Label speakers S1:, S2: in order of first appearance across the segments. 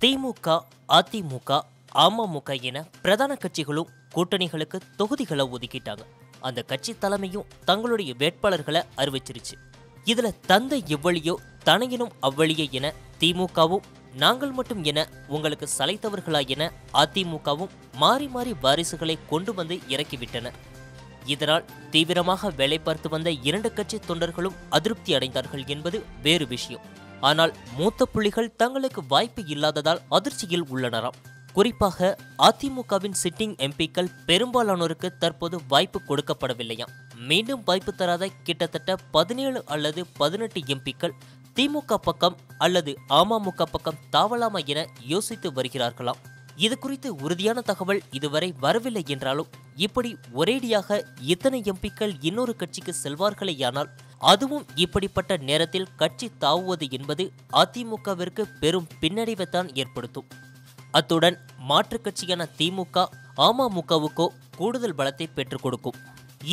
S1: திமுக அதிமுக அமமுக என பிரதான கட்சிகளும் கூட்டணிகளுக்கு தொகுதிகளை ஒதுக்கிட்டாங்க. அந்த கட்சி தலைமையும் தங்களுடைய வேட்பாளர்களை அறிவிச்சிருச்சு. இதுல தந்தை எவ்வழியோ தனையனும் அவ்வழியே என திமுகவும் நாங்கள் மட்டும் என உங்களுக்கு சலைத்தவர்களா என அதிமுகவும் மாறி மாறி வாரிசுகளை கொண்டு வந்து இறக்கிவிட்டன. இதனால் தீவிரமாக வேலை பார்த்து வந்த இரண்டு கட்சி தொண்டர்களும் அதிருப்தி அடைந்தார்கள் என்பது வேறு விஷயம். ஆனால் மூத்த புள்ளிகள் தங்களுக்கு வாய்ப்பு இல்லாததால் அதிர்ச்சியில் உள்ளனராம். குறிப்பாக அதிமுகவின் சிட்டிங் எம்பிக்கள் பெரும்பாலானோருக்கு தற்போது வாய்ப்பு கொடுக்கப்படவில்லையாம். மீண்டும் வாய்ப்பு தராத கிட்டத்தட்ட பதினேழு அல்லது பதினெட்டு எம்பிக்கள் திமுக பக்கம் அல்லது அமமுக பக்கம் தாவலாமா என யோசித்து வருகிறார்களாம். இது குறித்து உறுதியான தகவல் இதுவரை வரவில்லை என்றாலும் இப்படி ஒரேடியாக இத்தனை எம்பிக்கள் இன்னொரு கட்சிக்கு செல்வார்களேயானால் அதுவும் இப்படிப்பட்ட நேரத்தில் கட்சி தாவுவது என்பது அதிமுகவிற்கு பெரும் பின்னடைவைத்தான் ஏற்படுத்தும். அத்துடன் மாற்றுக் கட்சியான திமுக அமமுகவுக்கோ கூடுதல் பலத்தை பெற்றுக் கொடுக்கும்.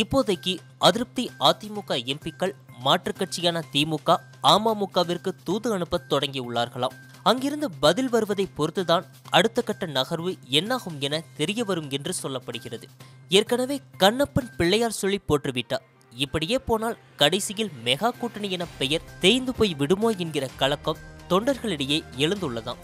S1: இப்போதைக்கு அதிருப்தி அதிமுக எம்பிக்கள் மாற்றுக் கட்சியான திமுக அமமுகவிற்கு தூது அனுப்ப தொடங்கியுள்ளார்களாம். அங்கிருந்து பதில் வருவதை பொறுத்துதான் அடுத்த கட்ட நகர்வு என்னாகும் என தெரிய வரும் என்று சொல்லப்படுகிறது. ஏற்கனவே கண்ணப்பன் பிள்ளையார் சொல்லி போற்றுவிட்டார் இப்படியே போனால் கடைசியில் மெகா கூட்டணி என பெயர் தேய்ந்து போய் விடுமோ என்கிற கலக்கம் தொண்டர்களிடையே எழுந்துள்ளதாம்.